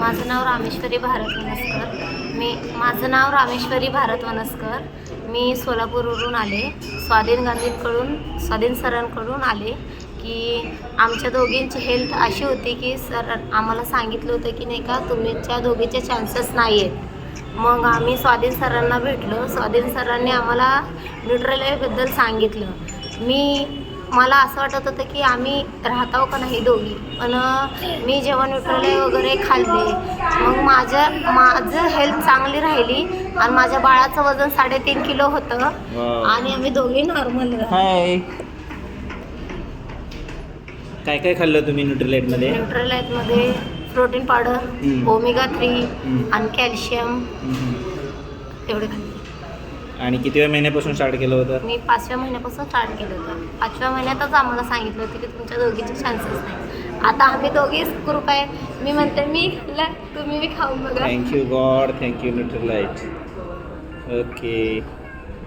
माझं नाव रामेश्वरी भारत वनस्कर. मी माझं नाव रामेश्वरी भारत वनस्कर. मी सोलापूरवरून आले. स्वाधीन गांधींकडून स्वाधीन सरांकडून आले की आमच्या दोघींची हेल्थ अशी होती की सर आम्हाला सांगितलं होतं की नाही का तुमच्या दोघीचे चान्सेस नाही आहेत मग आम्ही स्वाधीन सरांना भेटलो. स्वाधीन सरांनी आम्हाला न्यूट्रलाईबद्दल सांगितलं. मी मला असं वाटत होतं की आम्ही राहताव का नाही दोघी? पण मी जेव्हा न्यूट्रलाई वगैरे खाल्ले. मग माझं माझं हेल्थ चांगली राहिली आणि माझ्या बाळाचं वजन साडेतीन किलो होतं. आणि आम्ही दोघी नॉर्मल हाय काय काय खाल्लं तुम्ही न्यूट्रिलाइटमध्ये न्यूट्रलाईटमध्ये प्रोटीन पावडर. Omega three. आणि कॅल्शियम एवढे खाल्ले. आणि किती महिन्यापासून स्टार्ट केलं होतं? मी पाचव्या महिन्यापासून स्टार्ट केलं होतं. पाचव्या महिन्यातच आम्हाला सांगितलं होतं की तुमच्या दोघीचे चान्सेस नाही. आता आम्ही दोघीच ग्रुप आहे. मी म्हणते मी खाल्लं तुम्ही बी खाऊन बघा. Thank you God thank you Nutrilite okay